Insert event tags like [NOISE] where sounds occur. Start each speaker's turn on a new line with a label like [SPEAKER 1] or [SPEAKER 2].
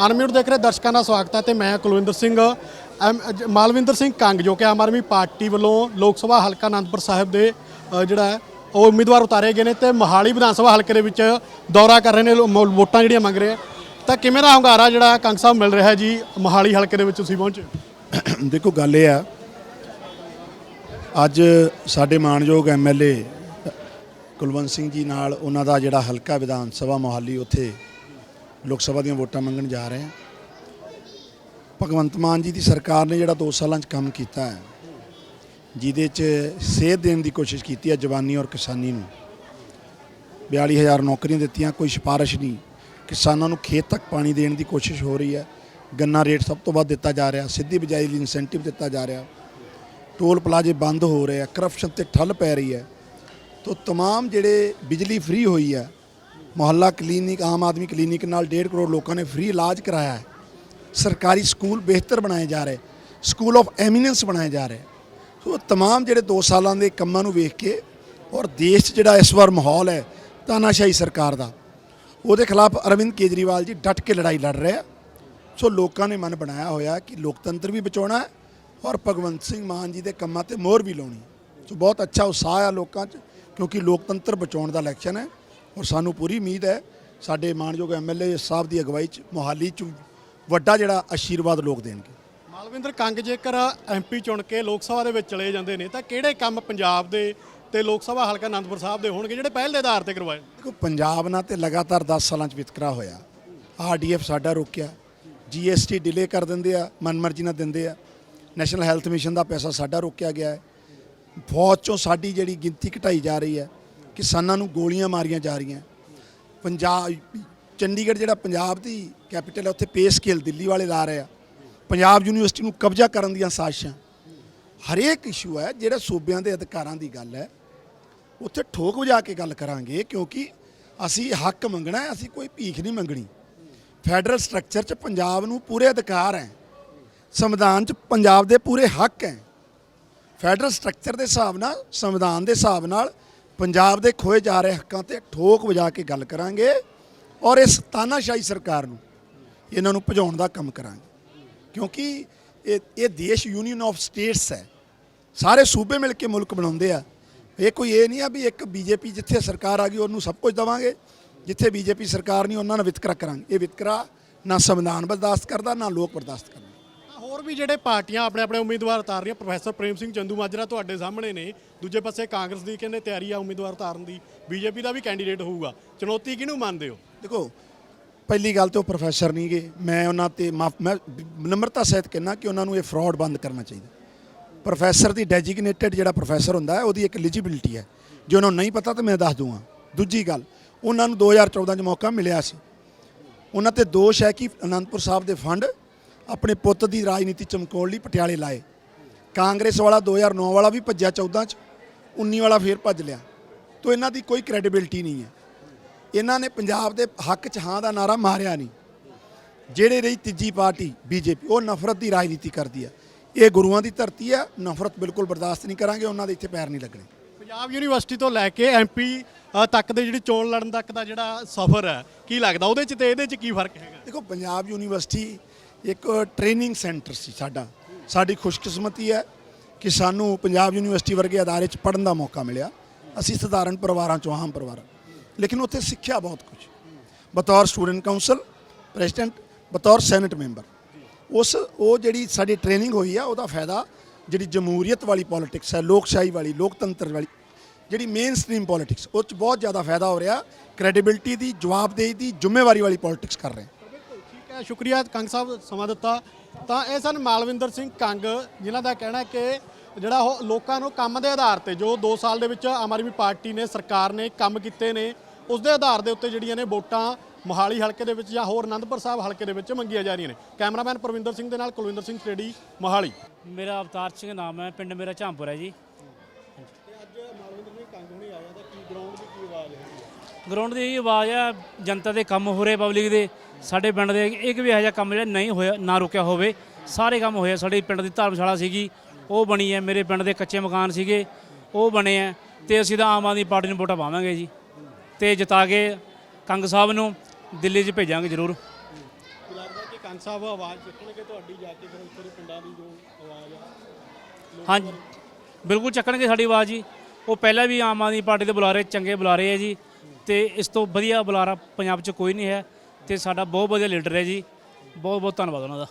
[SPEAKER 1] Unmute ਦੇਖ ਰਹੇ ਦਰਸ਼ਕਾਂ ਦਾ ਸਵਾਗਤ ਹੈ ਤੇ ਮੈਂ ਕੁਲਵਿੰਦਰ ਸਿੰਘ ਐਮ- ਜ- ਮਾਲਵਿੰਦਰ ਸਿੰਘ ਕੰਗ ਜੋ ਕਿ ਆਮ ਆਦਮੀ ਪਾਰਟੀ ਵੱਲੋਂ ਲੋਕ ਸਭਾ ਹਲਕਾ ਅਨੰਦਪੁਰ ਸਾਹਿਬ ਦੇ ਜਿਹੜਾ ਉਹ ਉਮੀਦਵਾਰ ਉਤਾਰੇ ਗਏ ਨੇ ਤੇ ਮੋਹਾਲੀ ਵਿਧਾਨ ਸਭਾ ਹਲਕੇ ਦੇ ਵਿੱਚ ਦੌਰਾ ਕਰ ਰਹੇ ਨੇ ਵੋਟਾਂ ਜਿਹੜੀਆਂ ਮੰਗ ਰਹੇ ਤਾਂ ਕਿਵੇਂ ਦਾ ਹੰਗਾਰਾ ਜਿਹੜਾ ਕੰਗ ਸਾਹਿਬ ਮਿਲ ਰਿਹਾ ਜੀ ਮੋਹਾਲੀ ਹਲਕੇ ਦੇ ਵਿੱਚ ਤੁਸੀਂ ਪਹੁੰਚੇ? [COUGHS]
[SPEAKER 2] ਦੇਖੋ, ਗੱਲ ਇਹ ਆ, ਅੱਜ ਸਾਡੇ ਮਾਣਯੋਗ ਐਮਐਲਏ ਕੁਲਵੰਤ ਸਿੰਘ ਜੀ ਨਾਲ ਉਹਨਾਂ ਦਾ ਜਿਹੜਾ ਹਲਕਾ ਵਿਧਾਨ ਸਭਾ ਮੋਹਾਲੀ ਉੱਥੇ ਲੋਕ ਸਭਾ ਦੀਆਂ ਵੋਟਾਂ ਮੰਗਣ ਜਾ ਰਹੇ ਆ ਭਗਵੰਤ ਮਾਨ ਜੀ ਦੀ ਸਰਕਾਰ ਨੇ ਜਿਹੜਾ 2 ਸਾਲਾਂ 'ਚ ਕੰਮ ਕੀਤਾ ਹੈ ਜਿਹਦੇ 'ਚ ਸੇਧ ਦੇਣ ਦੀ ਕੋਸ਼ਿਸ਼ ਕੀਤੀ ਹੈ ਜਵਾਨੀ ਔਰ ਕਿਸਾਨੀ ਨੂੰ 42000 ਨੌਕਰੀਆਂ ਦਿੱਤੀਆਂ ਕੋਈ ਸਿਫਾਰਿਸ਼ ਨਹੀਂ ਕਿਸਾਨਾਂ ਨੂੰ ਖੇਤ ਤੱਕ ਪਾਣੀ ਦੇਣ ਦੀ ਕੋਸ਼ਿਸ਼ ਹੋ ਰਹੀ ਹੈ ਗੰਨਾ ਰੇਟ ਸਭ ਤੋਂ ਵੱਧ ਦਿੱਤਾ ਜਾ ਰਿਹਾ ਸਿੱਧੀ ਬਿਜਾਈ ਲਈ ਇਨਸੈਂਟਿਵ ਦਿੱਤਾ ਜਾ ਰਿਹਾ ਟੋਲ ਪਲਾਜ਼ੇ ਬੰਦ ਹੋ ਰਹੇ ਆ ਕਰਪਸ਼ਨ ਤੇ ਠੱਲ ਪੈ ਰਹੀ ਹੈ ਤੋ तमाम ਜਿਹੜੇ ਬਿਜਲੀ ਫ੍ਰੀ ਹੋਈ ਹੈ ਮੁਹੱਲਾ ਕਲੀਨਿਕ ਆਮ ਆਦਮੀ ਕਲੀਨਿਕ ਨਾਲ 1.5 ਕਰੋੜ ਲੋਕਾਂ ਨੇ ਫ੍ਰੀ ਇਲਾਜ ਕਰਾਇਆ ਹੈ ਸਰਕਾਰੀ ਸਕੂਲ ਬਿਹਤਰ ਬਣਾਏ ਜਾ ਰਹੇ ਸਕੂਲ ਆਫ ਐਮੀਨੈਂਸ ਬਣਾਏ ਜਾ ਰਹੇ ਸੋ तमाम ਜਿਹੜੇ 2 ਸਾਲਾਂ ਦੇ ਕੰਮਾਂ ਨੂੰ ਵੇਖ ਕੇ ਔਰ ਦੇਸ਼ 'ਚ ਜਿਹੜਾ ਇਸ ਵਾਰ ਮਾਹੌਲ ਹੈ ਤਾਨਾਸ਼ਾਹੀ ਸਰਕਾਰ ਦਾ ਉਹਦੇ ਖਿਲਾਫ ਅਰਵਿੰਦ ਕੇਜਰੀਵਾਲ ਜੀ ਡਟ ਕੇ ਲੜਾਈ ਲੜ ਰਹੇ ਆ ਸੋ ਲੋਕਾਂ ਨੇ ਮਨ ਬਣਾਇਆ ਹੋਇਆ ਕਿ ਲੋਕਤੰਤਰ ਵੀ ਬਚਾਉਣਾ ਹੈ ਔਰ ਭਗਵੰਤ ਸਿੰਘ ਮਾਨ ਜੀ ਦੇ ਕੰਮਾਂ ਤੇ ਮੋਹਰ ਵੀ ਲਾਉਣੀ ਸੋ ਬਹੁਤ ਅੱਛਾ ਉਤਸ਼ਾਹ ਆ ਲੋਕਾਂ 'ਚ ਕਿਉਂਕਿ ਲੋਕਤੰਤਰ ਬਚਾਉਣ ਦਾ ਇਲੈਕਸ਼ਨ ਹੈ ਔਰ ਸਾਨੂੰ ਪੂਰੀ ਉਮੀਦ ਹੈ ਸਾਡੇ ਮਾਣਯੋਗ ਐਮਐਲਏ ਸਾਹਿਬ ਦੀ ਅਗਵਾਈ 'ਚ ਮੋਹਾਲੀ 'ਚ ਵੱਡਾ ਜਿਹੜਾ ਆਸ਼ੀਰਵਾਦ ਲੋਕ ਦੇਣਗੇ।
[SPEAKER 1] ਮਾਲਵਿੰਦਰ ਕੰਗ ਜੇਕਰ ਐਮਪੀ ਚੁਣ ਕੇ ਲੋਕ ਸਭਾ ਦੇ ਵਿੱਚ ਚਲੇ ਜਾਂਦੇ ਨੇ ਤਾਂ ਕਿਹੜੇ ਕੰਮ ਪੰਜਾਬ ਦੇ ਤੇ ਲੋਕ ਸਭਾ ਹਲਕਾ ਅਨੰਦਪੁਰ ਸਾਹਿਬ ਦੇ ਹੋਣਗੇ ਜਿਹੜੇ ਪਹਿਲ ਦੇ ਆਧਾਰ ਤੇ ਕਰਵਾਏ?
[SPEAKER 2] ਦੇਖੋ ਪੰਜਾਬ ਨਾਲ ਤੇ ਲਗਾਤਾਰ 10 ਸਾਲਾਂ 'ਚ ਵਿਤਕਰਾ ਹੋਇਆ। ਆਰਡੀਐਫ ਸਾਡਾ ਰੋਕਿਆ। ਜੀਐਸਟੀ ਡਿਲੇ ਕਰ ਦਿੰਦੇ ਆ ਮਨਮਰਜ਼ੀ ਨਾਲ ਦਿੰਦੇ ਆ। ਨੈਸ਼ਨਲ ਹੈਲਥ ਮਿਸ਼ਨ ਦਾ ਪੈਸਾ ਸਾਡਾ ਰੋਕਿਆ ਗਿਆ ਹੈ। ਫੌਜ ਚੋਂ ਸਾਡੀ ਜਿਹੜੀ ਗਿਣਤੀ ਘਟਾਈ ਜਾ ਰਹੀ ਹੈ ਕਿਸਾਨਾਂ ਨੂੰ ਗੋਲੀਆਂ ਮਾਰੀਆਂ ਜਾ ਰਹੀਆਂ। ਪੰਜਾਬ, ਚੰਡੀਗੜ੍ਹ ਜਿਹੜਾ ਪੰਜਾਬ ਦੀ ਕੈਪੀਟਲ ਹੈ, ਉੱਥੇ ਪੇ ਸਕੇਲ ਦਿੱਲੀ ਵਾਲੇ ਲਾ ਰਹੇ ਆ। ਪੰਜਾਬ ਯੂਨੀਵਰਸਿਟੀ ਨੂੰ ਕਬਜ਼ਾ ਕਰਨ ਦੀਆਂ ਸਾਜ਼ਿਸ਼ਾਂ। ਹਰੇਕ ਇਸ਼ੂ ਹੈ, ਜਿਹੜਾ ਸੂਬਿਆਂ ਦੇ ਅਧਿਕਾਰਾਂ ਦੀ ਗੱਲ ਹੈ, ਉੱਥੇ ਠੋਕ ਵਜਾ ਕੇ ਗੱਲ ਕਰਾਂਗੇ, ਕਿਉਂਕਿ ਅਸੀਂ ਹੱਕ ਮੰਗਣਾ ਹੈ, ਅਸੀਂ ਕੋਈ ਭੀਖ ਨਹੀਂ ਮੰਗਣੀ। ਫੈਡਰਲ ਸਟਰਕਚਰ 'ਚ ਪੰਜਾਬ ਨੂੰ ਪੂਰੇ ਅਧਿਕਾਰ ਹੈ। ਸੰਵਿਧਾਨ 'ਚ ਪੰਜਾਬ ਦੇ ਪੂਰੇ ਹੱਕ ਹੈ। ਫੈਡਰਲ ਸਟਰਕਚਰ ਦੇ ਹਿਸਾਬ ਨਾਲ, ਸੰਵਿਧਾਨ ਦੇ ਹਿਸਾਬ ਨਾਲ ਪੰਜਾਬ ਦੇ ਖੋਏ ਜਾ ਰਹੇ ਹੱਕਾਂ ਤੇ ਠੋਕ ਵਜਾ ਕੇ ਗੱਲ ਕਰਾਂਗੇ ਔਰ ਇਸ ਤਾਨਾਸ਼ਾਹੀ ਸਰਕਾਰ ਨੂੰ, ਇਹਨਾਂ ਨੂੰ ਭਜਾਉਣ ਦਾ ਕੰਮ ਕਰਾਂਗੇ। ਕਿਉਂਕਿ ਇਹ ਇਹ ਦੇਸ਼ ਯੂਨੀਅਨ ਆਫ ਸਟੇਟਸ ਹੈ। ਸਾਰੇ ਸੂਬੇ ਮਿਲ ਕੇ ਮੁਲਕ ਬਣਾਉਂਦੇ ਆ। ਇਹ ਕੋਈ ਇਹ ਨਹੀਂ ਆ ਵੀ ਇੱਕ ਬੀਜੇਪੀ ਜਿੱਥੇ ਸਰਕਾਰ ਆ ਗਈ, ਉਹਨੂੰ ਸਭ ਕੁਝ ਦਵਾਂਗੇ। ਜਿੱਥੇ ਬੀਜੇਪੀ ਸਰਕਾਰ ਨਹੀਂ, ਉਹਨਾਂ ਨਾਲ ਵਿਤਕਰਾ ਕਰਾਂਗੇ। ਇਹ ਵਿਤਕਰਾ ਨਾ ਸੰਵਿਧਾਨ ਬਰਦਾਸ਼ਤ ਕਰਦਾ, ਨਾ ਲੋਕ ਬਰਦਾਸ਼ਤ ਕਰਦੇ।
[SPEAKER 1] ਹੋਰ ਵੀ ਜਿਹੜੇ ਪਾਰਟੀਆਂ ਆਪਣੇ ਆਪਣੇ ਉਮੀਦਵਾਰ ਉਤਾਰ ਰਹੀਆਂ ਪ੍ਰੋਫੈਸਰ ਪ੍ਰੇਮ ਸਿੰਘ ਚੰਦੂ ਮਾਜਰਾ ਤੁਹਾਡੇ ਸਾਹਮਣੇ ਨੇ, ਦੂਜੇ ਪਾਸੇ ਕਾਂਗਰਸ ਦੀ ਕਹਿੰਦੇ ਤਿਆਰੀ ਆ ਉਮੀਦਵਾਰ ਉਤਾਰਨ ਦੀ? ਬੀਜੇਪੀ ਦਾ ਵੀ ਕੈਂਡੀਡੇਟ ਹੋਊਗਾ। ਚੁਣੌਤੀ ਕਿਹਨੂੰ ਮੰਨਦੇ ਹੋ?
[SPEAKER 2] ਦੇਖੋ, ਪਹਿਲੀ ਗੱਲ ਤੇ ਉਹ ਪ੍ਰੋਫੈਸਰ ਨਹੀਂਗੇ। ਮੈਂ ਉਹਨਾਂ ਤੇ ਮਾਫ, ਮੈਂ ਨਮਰਤਾ ਸਹਿਤ ਕਹਿਣਾ ਕਿ ਉਹਨਾਂ ਨੂੰ ਇਹ ਫਰਾਡ ਬੰਦ ਕਰਨਾ ਚਾਹੀਦਾ। ਪ੍ਰੋਫੈਸਰ ਦੀ ਡੈਜਿਗਨੇਟਡ ਜਿਹੜਾ ਪ੍ਰੋਫੈਸਰ ਹੁੰਦਾ ਹੈ, ਉਹਦੀ ਇੱਕ ਐਲੀਜੀਬਿਲਟੀ ਹੈ। ਜੇ ਉਹਨਾਂ ਨੂੰ ਨਹੀਂ ਪਤਾ ਤਾਂ ਮੈਂ ਦੱਸ ਦੂੰਗਾ। ਦੂਜੀ ਗੱਲ, ਉਹਨਾਂ ਨੂੰ 2014 ਚ ਮੌਕਾ ਮਿਲਿਆ ਸੀ। ਉਹਨਾਂ ਤੇ ਦੋਸ਼ ਹੈ ਕਿ ਅਨੰਦਪੁਰ ਸਾਹਿਬ ਦੇ ਫੰਡ ਆਪਣੇ ਪੁੱਤ ਦੀ ਰਾਜਨੀਤੀ ਚਮਕਾਉਣ ਲਈ ਪਟਿਆਲੇ ਲਾਏ। ਕਾਂਗਰਸ ਵਾਲਾ 2009 ਵਾਲਾ ਵੀ ਭੱਜਿਆ 14 ਚ 19 ਵਾਲਾ ਫੇਰ ਭੱਜ ਲਿਆ। ਤੋ ਇਹਨਾਂ ਦੀ ਕੋਈ ਕ੍ਰੈਡੀਬਿਲਟੀ ਨਹੀਂ ਹੈ। ਇਹਨਾਂ ਨੇ ਪੰਜਾਬ ਦੇ ਹੱਕ 'ਚ ਹਾਂ ਦਾ ਨਾਰਾ ਮਾਰਿਆ ਨਹੀਂ। ਜਿਹੜੇ ਰਹੀ ਤੀਜੀ ਪਾਰਟੀ ਬੀਜੇਪੀ ਉਹ ਨਫ਼ਰਤ ਦੀ ਰਾਜਨੀਤੀ ਕਰਦੀ ਹੈ। ਇਹ ਗੁਰੂਆਂ ਦੀ ਧਰਤੀ ਹੈ ਨਫ਼ਰਤ ਬਿਲਕੁਲ ਬਰਦਾਸ਼ਤ ਨਹੀਂ ਕਰਾਂਗੇ ਉਹਨਾਂ ਦੇ ਇੱਥੇ ਪੈਰ ਨਹੀਂ ਲੱਗਣੇ।
[SPEAKER 1] ਪੰਜਾਬ ਯੂਨੀਵਰਸਿਟੀ ਤੋਂ ਲੈ ਕੇ ਐਮਪੀ ਤੱਕ ਦੇ ਜਿਹੜੀ ਚੋਣ ਲੜਨ ਤੱਕ ਦਾ ਜਿਹੜਾ ਸਫ਼ਰ ਹੈ ਕੀ ਲੱਗਦਾ? ਉਹਦੇ ਚ ਤੇ ਇਹਦੇ ਚ ਕੀ ਫ਼ਰਕ ਹੈਗਾ?
[SPEAKER 2] ਦੇਖੋ ਪੰਜਾਬ ਯੂਨੀਵਰਸਿਟੀ ਇੱਕ ਟ੍ਰੇਨਿੰਗ ਸੈਂਟਰ ਸੀ ਸਾਡਾ। ਸਾਡੀ ਖੁਸ਼ਕਿਸਮਤੀ ਹੈ ਕਿ ਸਾਨੂੰ ਪੰਜਾਬ ਯੂਨੀਵਰਸਿਟੀ ਵਰਗੇ ਅਦਾਰੇ 'ਚ ਪੜ੍ਹਨ ਦਾ ਮੌਕਾ ਮਿਲਿਆ। ਅਸੀਂ ਸਧਾਰਨ ਪਰਿਵਾਰਾਂ ਚੋਂ ਆਮ ਪਰਿਵਾਰ ਲੇਕਿਨ ਉੱਥੇ ਸਿੱਖਿਆ ਬਹੁਤ ਕੁਝ ਬਤੌਰ ਸਟੂਡੈਂਟ ਕਾਉਂਸਲ ਪ੍ਰੈਜ਼ੀਡੈਂਟ, ਬਤੌਰ ਸੈਨੇਟ ਮੈਂਬਰ। ਉਸ, ਉਹ ਜਿਹੜੀ ਸਾਡੀ ਟ੍ਰੇਨਿੰਗ ਹੋਈ ਆ, ਉਹਦਾ ਫਾਇਦਾ ਜਿਹੜੀ ਜਮਹੂਰੀਅਤ ਵਾਲੀ ਪੋਲਿਟਿਕਸ ਹੈ, ਲੋਕਸ਼ਾਹੀ ਵਾਲੀ, ਲੋਕਤੰਤਰ ਵਾਲੀ, ਜਿਹੜੀ ਮੇਨ ਸਟ੍ਰੀਮ ਪੋਲਿਟਿਕਸ ਉਹ 'ਚ ਬਹੁਤ ਜ਼ਿਆਦਾ ਫਾਇਦਾ ਹੋ ਰਿਹਾ। ਕ੍ਰੈਡੀਬਿਲਟੀ ਦੀ, ਜਵਾਬਦੇਹੀ ਦੀ, ਜ਼ਿੰਮੇਵਾਰੀ ਵਾਲੀ ਪੋਲਿਟਿਕਸ ਕਰ ਰਹੇ
[SPEAKER 1] ਸ਼ੁਕਰੀਆ ਕੰਗ ਸਾਹਿਬ ਸਮਾਂ ਦਿੱਤਾ। ਤਾਂ ਇਹ ਸਨ ਮਾਲਵਿੰਦਰ ਸਿੰਘ ਕੰਗ ਜਿਨ੍ਹਾਂ ਦਾ ਕਹਿਣਾ ਕਿ ਜਿਹੜਾ ਉਹ ਲੋਕਾਂ ਨੂੰ ਕੰਮ ਦੇ ਆਧਾਰ ਤੇ ਜੋ 2 ਸਾਲ ਦੇ ਵਿੱਚ ਆਮ ਆਦਮੀ ਪਾਰਟੀ ਨੇ ਸਰਕਾਰ ਨੇ ਕੰਮ ਕੀਤੇ ਨੇ ਉਸ ਦੇ ਆਧਾਰ ਦੇ ਉੱਤੇ ਜਿਹੜੀਆਂ ਨੇ ਵੋਟਾਂ ਮੋਹਾਲੀ ਹਲਕੇ ਦੇ ਵਿੱਚ ਜਾਂ ਹੋਰ ਆਨੰਦਪੁਰ ਸਾਹਿਬ ਹਲਕੇ ਦੇ ਵਿੱਚ ਮੰਗੀਆਂ ਜਾ ਰਹੀਆਂ ਨੇ। ਕੈਮਰਾਮੈਨ ਪ੍ਰਵਿੰਦਰ ਸਿੰਘ ਦੇ ਨਾਲ ਕੁਲਵਿੰਦਰ ਸਿੰਘ ਸਟੇਡੀ ਮੋਹਾਲੀ।
[SPEAKER 3] ਮੇਰਾ ਅਵਤਾਰ ਸਿੰਘ ਨਾਮ ਹੈ ਪਿੰਡ ਮੇਰਾ ਝਾਂਪੁਰ ਹੈ ਜੀ।
[SPEAKER 1] ਗਰਾਊਂਡ ਦੀ ਕੀ ਆਵਾਜ਼ ਹੈ
[SPEAKER 3] ਗਰਾਊਂਡ ਦੀ ਇਹ ਆਵਾਜ਼ ਆ ਜਨਤਾ ਦੇ ਕੰਮ ਹੋ ਰਹੇ ਪਬਲਿਕ ਦੇ। ਸਾਡੇ ਪਿੰਡ ਦੇ ਇੱਕ ਵੀ ਇਹੋ ਜਿਹਾ ਕੰਮ ਜਿਹੜਾ ਨਹੀਂ ਹੋਇਆ ਨਾ ਰੁਕਿਆ ਹੋਵੇ। ਸਾਰੇ ਕੰਮ ਹੋਏ ਆ। ਸਾਡੇ ਪਿੰਡ ਦੀ ਧਰਮਸ਼ਾਲਾ ਸੀਗੀ। ਉਹ ਬਣੀ ਹੈ। ਮੇਰੇ ਪਿੰਡ ਦੇ ਕੱਚੇ ਮਕਾਨ ਸੀਗੇ। ਉਹ ਬਣੇ ਆ। ਤੇ ਅਸੀਂ ਤਾਂ ਆਮ ਆਦਮੀ ਪਾਰਟੀ ਨੂੰ ਵੋਟਾਂ ਪਾਵਾਂਗੇ ਜੀ। ਤੇ ਜਿਤਾ ਕੇ ਕੰਗ ਸਾਹਿਬ ਨੂੰ ਦਿੱਲੀ 'ਚ ਭੇਜਾਂਗੇ ਜ਼ਰੂਰ।
[SPEAKER 1] ਲੱਗਦਾ
[SPEAKER 3] ਹਾਂਜੀ। ਬਿਲਕੁਲ ਚੱਕਣਗੇ ਸਾਡੀ ਆਵਾਜ਼ ਜੀ। ਉਹ ਪਹਿਲਾਂ ਵੀ ਆਮ ਆਦਮੀ ਪਾਰਟੀ ਦੇ ਬੁਲਾਰੇ ਚੰਗੇ ਬੁਲਾਰੇ ਹੈ ਜੀ। ਤੇ ਇਸ ਤੋਂ ਵਧੀਆ ਬੁਲਾਰਾ ਪੰਜਾਬ 'ਚ ਕੋਈ ਨਹੀਂ ਹੈ। ਤੇ ਸਾਡਾ ਬਹੁਤ ਵਧੀਆ ਲੀਡਰ ਹੈ ਜੀ। ਬਹੁਤ ਬਹੁਤ ਧੰਨਵਾਦ ਉਹਨਾਂ ਦਾ।